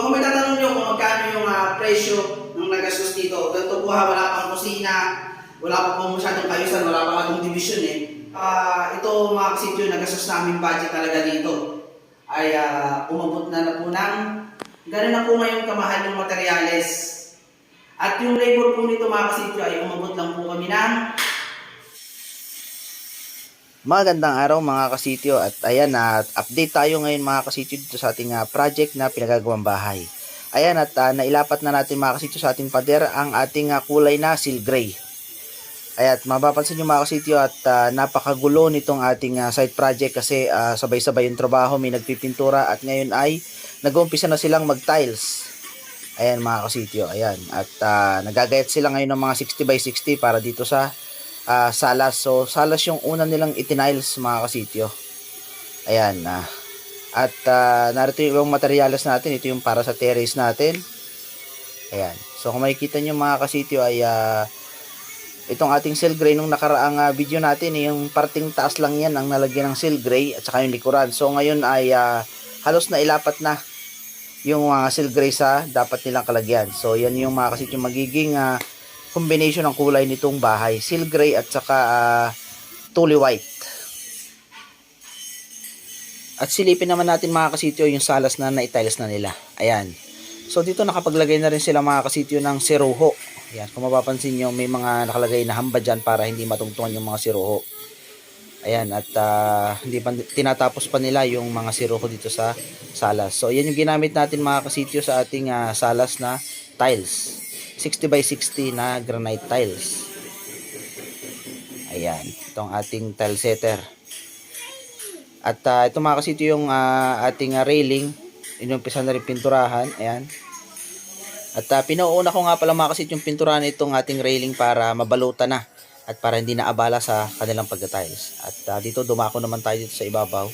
kung may tatanong nyo kung magkano yung ah, presyo ng nagastos dito, ganito po ha, wala pang kusina, wala pa po masyadong kayusan, wala pa akong division eh. Ah, ito mga kasityo, nagastos namin budget talaga dito ay ah, umabot na na po ng gano'n na po ngayon kamahal yung materyales. At yung labor po nito mga kasityo ay umabot lang po kami ng Magandang araw mga kasityo at ayan na update tayo ngayon mga kasityo dito sa ating ah, project na pinagagawang bahay. Ayan at ah, nailapat na natin mga kasityo sa ating pader ang ating ah, kulay na seal gray. Ayan at mapapansin nyo mga kasityo at ah, napakagulo nitong ating ah, site project kasi ah, sabay-sabay yung trabaho, may nagpipintura at ngayon ay nag-uumpisa na silang mag-tiles. Ayan mga kasityo, ayan. At ah, nagagayat sila ngayon ng mga 60 by 60 para dito sa ah, salas. So, salas yung una nilang itiniles mga kasityo. Ayan. ah. at ah, narito yung ibang materials natin. Ito yung para sa terrace natin. Ayan. So, kung makikita nyo mga kasityo ay ah, itong ating seal gray nung nakaraang ah, video natin, eh, yung parting taas lang yan ang nalagyan ng seal gray at saka yung likuran. So, ngayon ay ah, halos na ilapat na yung mga seal gray sa dapat nilang kalagyan. So, yan yung mga kasityo magiging ah, combination ng kulay nitong bahay. Seal gray at saka ah, tuli white. At silipin naman natin mga kasityo yung salas na na-tiles na nila. Ayan. So dito nakapaglagay na rin sila mga kasityo ng siruho. Ayan. Kung mapapansin nyo may mga nakalagay na hamba dyan para hindi matungtungan yung mga siruho. Ayan. At ah, hindi pa, tinatapos pa nila yung mga siruho dito sa salas. So yan yung ginamit natin mga kasityo sa ating ah, salas na tiles. 60 by 60 na granite tiles. Ayan, itong ating tile setter. At uh, ito mga kasito yung ah, ating ah, railing. Inumpisa na rin pinturahan. Ayan. At uh, pinauuna ko nga pala mga kasito yung pinturahan itong ating railing para mabalutan na. At para hindi na abala sa kanilang pagka-tiles. At ah, dito dumako naman tayo dito sa ibabaw.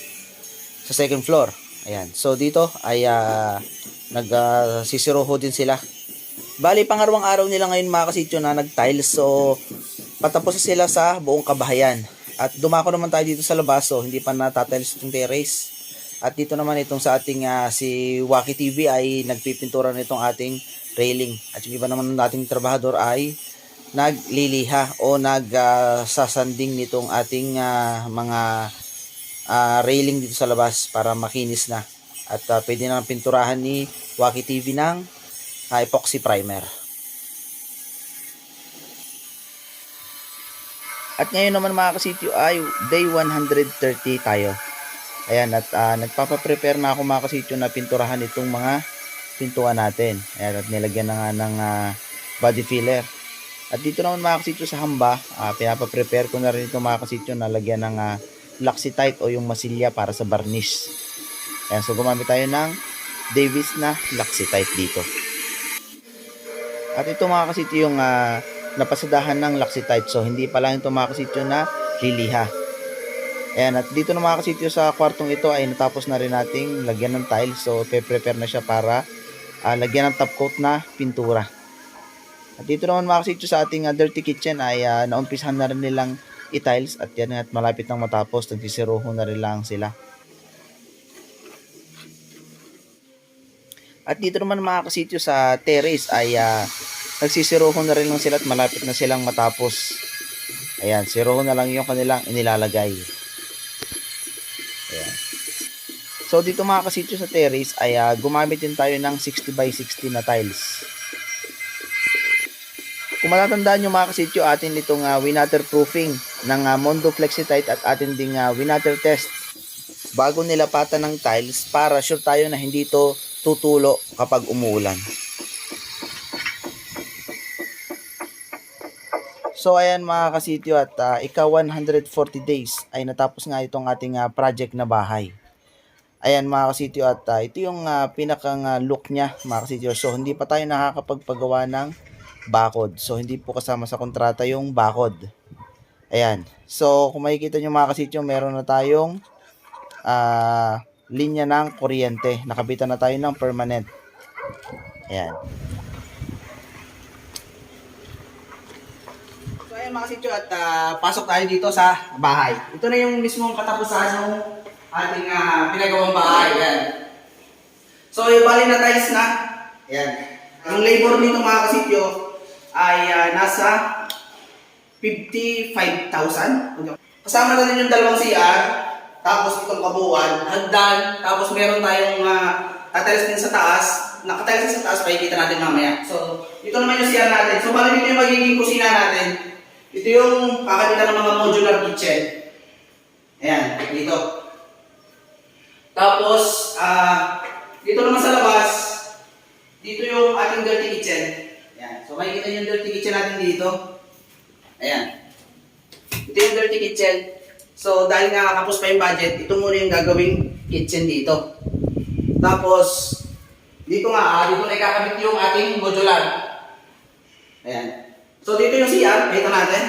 Sa second floor. Ayan. So dito ay uh, nagsisiroho din sila. Bali, pangarawang araw nila ngayon mga kasityo na nag-tiles. So, patapos na sila sa buong kabahayan. At dumako naman tayo dito sa labas. So, hindi pa natatiles itong terrace. At dito naman itong sa ating ah, si Waki TV ay nagpipintura nitong ating railing. At yung iba naman ng ating trabahador ay nagliliha o nagsasanding nitong ating ah, mga ah, railing dito sa labas para makinis na. At ah, pwede na pinturahan ni Waki TV ng ah, epoxy primer. At ngayon naman mga kasityo ay day 130 tayo. Ayan, at ah, nagpapa-prepare na ako mga kasityo na pinturahan itong mga pintuan natin. Ayan, at nilagyan na nga ng ah, body filler. At dito naman mga kasityo sa hamba, ah, pinapa-prepare ko na rin itong mga kasityo na lagyan ng uh, Luxitite o yung masilya para sa varnish. Ayan, so gumamit tayo ng Davis na Luxitite dito. At ito mga kasityo yung ah, napasadahan ng Luxitite. So, hindi pa lang ito mga kasityo na liliha. Ayan, at dito na mga kasityo sa kwartong ito ay natapos na rin nating lagyan ng tile. So, pe-prepare na siya para ah, lagyan ng top coat na pintura. At dito naman mga kasityo sa ating ah, dirty kitchen ay ah, naumpisahan na rin nilang i-tiles at yan at malapit nang matapos. Nagsisiruho na rin lang sila. At dito naman mga kasityo sa terrace ay ah, nagsisiruho na rin lang sila at malapit na silang matapos. Ayan, siruho na lang yung kanilang inilalagay. Ayan. So dito mga kasityo sa terrace ay ah, gumamit din tayo ng 60 by 60 na tiles. Kung matatandaan nyo mga kasityo, atin itong uh, winaterproofing ng ah, Mondo Flexitite at atin ding uh, winater test bago nilapatan ng tiles para sure tayo na hindi ito tutulo kapag umuulan. So ayan mga kasityo at uh, ika 140 days ay natapos nga itong ating ah, project na bahay. Ayan mga kasityo at ah, ito yung uh, pinakang ah, look niya mga kasityo. So hindi pa tayo nakakapagpagawa ng bakod. So hindi po kasama sa kontrata yung bakod. Ayan. So kung makikita nyo mga kasityo meron na tayong ah, linya ng kuryente. Nakabitan na tayo ng permanent. Ayan. So ayun mga sityo at ah, pasok tayo dito sa bahay. Ito na yung mismong katapusan ng ating ah, pinagawang bahay. Yan. So, yung bali na tiles na. Ayan. Yung labor nito mga kasityo ay ah, nasa 55,000. Kasama na din yung dalawang CR, tapos itong kabuuan, hagdan, tapos meron tayong uh, tatiles din sa taas, nakatiles sa taas, pakikita natin mamaya. So, ito naman yung CR natin. So, bali dito yung magiging kusina natin. Ito yung kakalitan ng mga modular kitchen. Ayan, dito. Tapos, ah, dito naman sa labas, dito yung ating dirty kitchen. Ayan. So, makikita yung dirty kitchen natin dito. Ayan. Ito yung dirty kitchen. So, dahil nga kapos pa yung budget, ito muna yung gagawing kitchen dito. Tapos, dito nga, ah, dito na ikakabit yung ating modular. Ayan. So, dito yung CR, makita natin.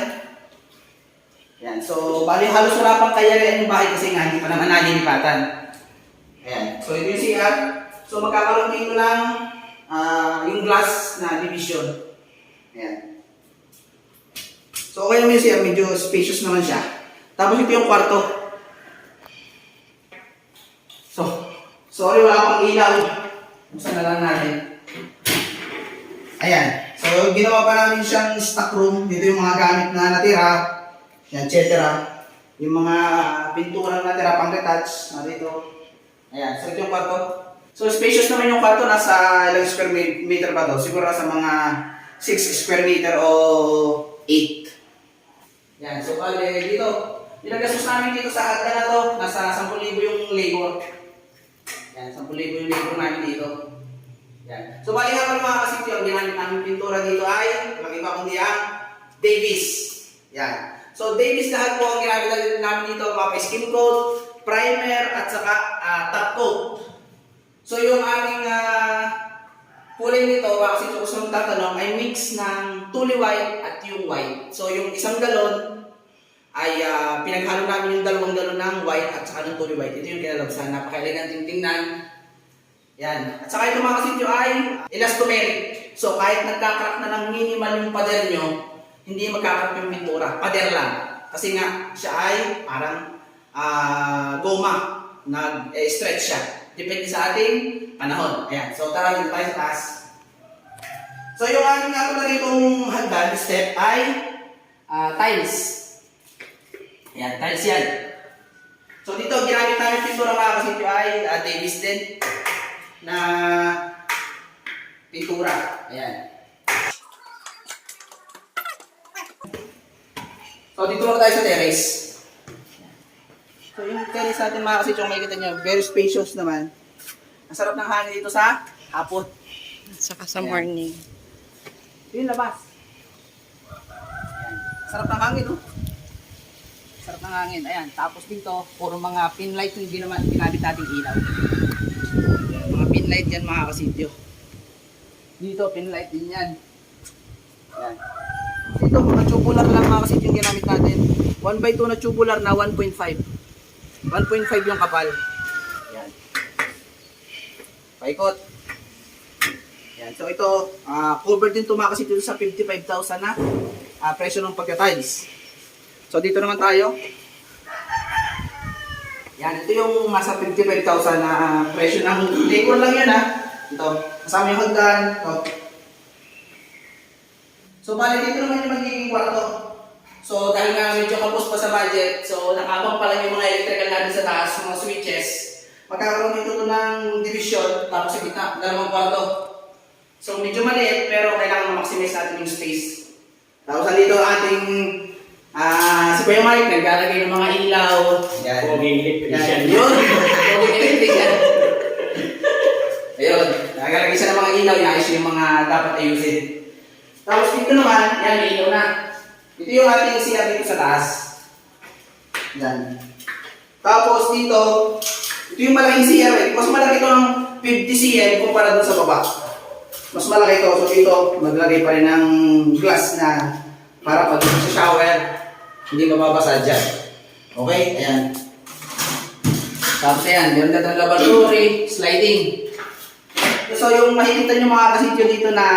Ayan. So, bali halos wala pang kayarihan yung bahay kasi nga hindi pa naman nalilipatan. Ayan. So, ito yung CR. So, magkakaroon dito ng ah, yung glass na division. Ayan. So, okay naman yung CR. Medyo spacious naman siya. Tapos, ito yung kwarto. So, sorry, wala pang ilaw. Buksan na lang natin. Ayan. So, ginawa pa namin siyang stock room. Dito yung mga gamit na natira. Yan, et cetera. Yung mga pintura na natira pang retouch. Na dito. Ayan. So, ito yung kwarto. So, spacious naman yung kwarto. Nasa ilang square me- meter ba to? Siguro sa mga 6 square meter o 8. Yan. So, bale, dito. Yung nagastos namin dito sa hagdan na to, nasa 10,000 yung labor. Yan, 10,000 yung labor namin dito. Yan. So, bali mga kasityo, ang ginamit namin pintura dito ay, walang iba kundi ang Davis. Yan. So, Davis lahat po ang ginamit namin dito, mga skin coat, primer, at saka ah, top coat. So, yung aming ah, kulay nito, mga kasityo, gusto mong tatanong, ay mix ng tuli white at yung white. So, yung isang galon, ay ah, pinaghalo namin yung dalawang galon ng white at saka ng tuli white. Ito yung kinalabsan. Napakailangan tingnan. Yan. At saka ito mga kasityo ay elastomeric. So kahit nagkakrak na ng minimal yung pader nyo, hindi magkakrak yung pintura. Pader lang. Kasi nga, siya ay parang ah, goma. Nag-stretch siya. Depende sa ating panahon. Ayan. So tara dito tayo sa taas. So yung ating nga pala ditong hagdan, step ay ah, tiles. Ayan, tiles yan. So dito, ginamit namin pintura mga kasityo ay uh, Davis din na pintura. Ayan. So dito muna tayo sa terrace. So yung terrace natin mga kasityo, makikita nyo, very spacious naman. Ang sarap ng hangin dito sa hapon. Saka sa Ayan. morning. Yung labas. Ayan. Sarap ng hangin, oh. Sarap ng hangin. Ayan. Tapos dito, puro mga pin light yung ginamit, ginamit nating ilaw. Ayan, Mga pin light yan, mga kasityo. Dito, pin light din yan. Ayan. Dito, mga tubular lang mga kasityo yung ginamit natin. 1 by 2 na tubular na 1.5. 1.5 yung kapal. Ayan. Paikot. Yan. So ito, ah covered din tumakas ito sa 55,000 na ah, presyo ng pagka-tiles. So dito naman tayo. Yan, ito yung nasa 55,000 na ah, presyo ng decor lang yan ha. Ito, kasama yung hagdan. Ito. So bali dito naman yung magiging kwarto. So dahil nga medyo kapos pa sa budget, so nakabang pa lang yung mga electrical natin sa taas, mga switches. Magkakaroon dito to ng division, tapos sa gitna, dalawang kwarto. So medyo maliit pero kailangan ma-maximize natin yung space. Tapos andito ang ating ah si Kuya Mike naglalagay ng mga ilaw. Yan. Poging electrician. Yan. Yun. Poging electrician. Ayun. Naglalagay siya ng mga ilaw. Inaayos yung mga dapat ayusin. Tapos dito naman, yan, may ilaw na. Ito yung ating CR dito sa taas. Yan. Tapos dito, ito yung malaking CR eh. Mas malaki ito ng 50 cm kumpara dun sa baba. Mas malaki ito. So dito, maglagay pa rin ng glass na para pag sa shower, hindi mababasa dyan. Okay? Ayan. Tapos ayan, meron na itong laboratory, sliding. So yung makikita nyo mga kasityo dito na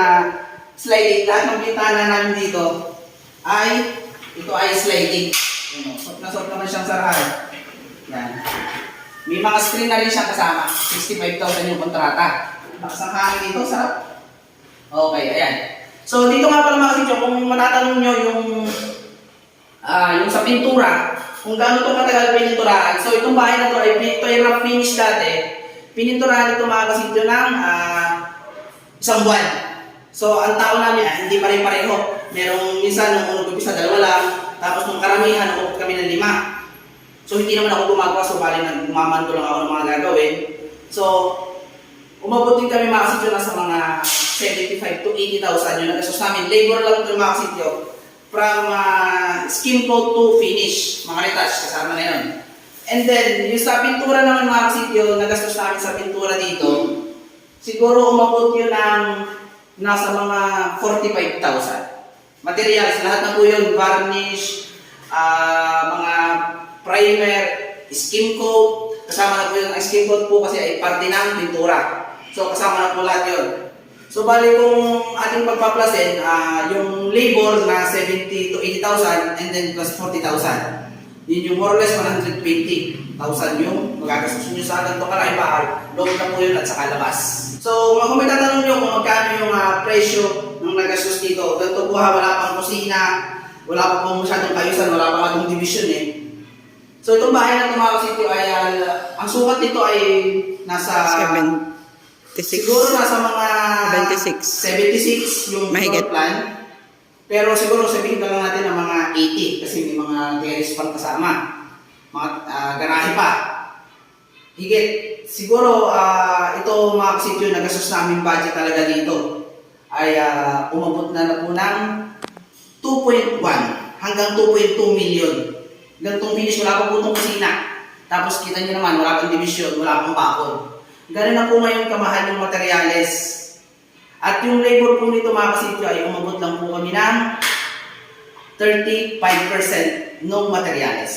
sliding, lahat ng bintana namin dito ay, ito ay sliding. Ayan, o, Sok na sok naman siyang sarahan. Yan. May mga screen na rin siya kasama. 65,000 yung kontrata. Lakas ng hangin dito, sarap. Okay, ayan. So dito nga pala mga kasityo, kung matatanong nyo yung ah yung sa pintura, kung gaano ito katagal pininturahan. So itong bahay na to ay ito ay rough finish dati. Pininturahan ito mga kasityo ng ah, isang buwan. So ang tao namin ah, hindi pare-pareho. Merong minsan nung unang umpisa dalawa lang, tapos nung karamihan nung kami ng lima. So hindi naman ako gumagawa, so bali nagmamanto lang ako ng mga gagawin. So umabot din kami mga kasityo na sa mga 75 to 80,000 yung nagasos namin. Labor lang ito mga kasityo. From uh, skin coat to finish, mga retouch, kasama na yun. And then, yung sa pintura naman mga kasityo, nagastos namin sa pintura dito, siguro umabot yun ng nasa mga 45,000. Materials, lahat na po yun, varnish, ah, mga primer, skin coat, kasama na po yun, ang skin coat po kasi ay parte ng pintura. So kasama na po lahat yun. So bali kung ating pagpaplasin, ah yung labor na 70 to 80,000 and then plus 40,000. Yun yung more or less 120,000 yung magagastos nyo sa ganito kalaki bahay. Loob na po yun at saka labas. So kung may tatanong nyo kung magkano yung ah, presyo ng nagastos dito, ganito po ha, wala pang kusina, wala pa po masyadong kayusan, wala pa nga division eh. So itong bahay na tumakas ito ay, ah, ang sukat nito ay nasa... 76. Siguro nasa mga 26. 76 yung Mahigit. floor plan. Pero siguro sabihin na lang natin ng mga 80 kasi may mga terrace pang kasama. Mga ah, garahe pa. Higit. Siguro ah, ito mga kasityo na gastos namin budget talaga dito ay ah, umabot na na po ng 2.1 hanggang 2.2 million. Ganitong finish, wala pa po itong kusina. Tapos kita nyo naman, wala pang division, wala pang bakod. Ganun na po ngayon kamahal yung materyales. At yung labor po nito mga kasityo ay umabot lang po kami ng 35% ng materyales.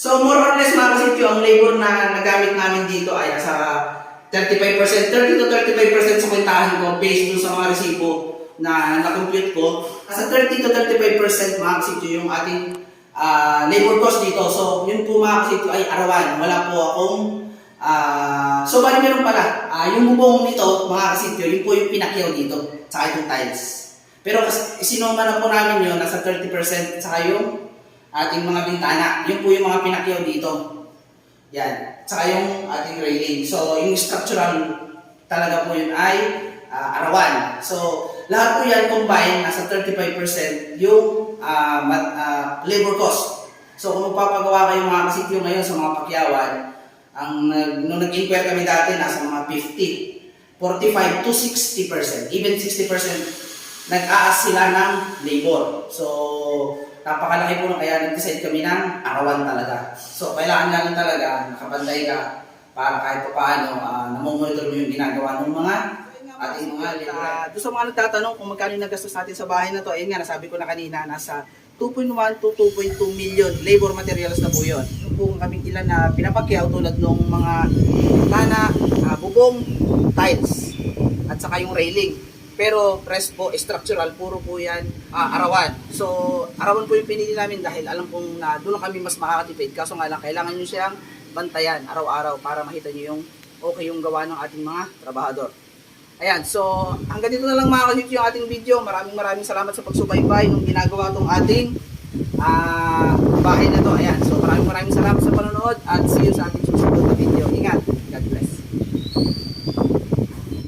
So more or less mga kasityo, ang labor na nagamit namin dito ay nasa 35%, 30 to 35% sa kwentahan ko based dun sa mga resibo na na-compute ko. Nasa 30 to 35% mga kasityo yung ating ah, labor cost dito. So yun po mga kasityo ay arawan. Wala po akong Ah, so bali meron pala, ah, yung bubong nito, mga kasityo, yun po yung pinakyaw dito, saka yung tiles. Pero sinoma na po namin yun, nasa 30% saka yung ating mga bintana. Yun po yung mga pinakyaw dito. Yan. Saka yung ating railing. So, yung structural talaga po yun ay ah, arawan. So, lahat po yan combined, nasa 35% yung mat- ah, labor cost. So, kung magpapagawa kayo mga kasityo ngayon sa mga pakyawan, ang nag- nung nag-inquire kami dati, nasa mga 50, 45 to 60%, even 60% nag-aas sila ng labor. So, napakalaki po kaya nag-decide kami ng arawan talaga. So, kailangan namin talaga nakabanday ka para kahit pa paano uh, namomonitor mo yung ginagawa ng mga ating mga labor. doon sa mga nagtatanong kung magkano yung nagastos natin sa bahay na to, ayun nga, nasabi ko na kanina, nasa 2.1 to 2.2 million labor materials na po yun. Yung po kaming ilan na pinapakyaw tulad ng mga bintana, ah, bubong, tiles, at saka yung railing. Pero rest po, structural, puro po yan ah, arawan. So, arawan po yung pinili namin dahil alam kong na doon kami mas makakatipid. Kaso nga lang, kailangan nyo siyang bantayan araw-araw para makita nyo yung okay yung gawa ng ating mga trabahador. Ayan, so hanggang dito na lang mga kasityo yung ating video. Maraming maraming salamat sa pagsubaybay nung ginagawa tong ating ah, bahay na to. Ayan, so maraming maraming salamat sa panonood at see you sa ating susunod na video. Ingat. God bless.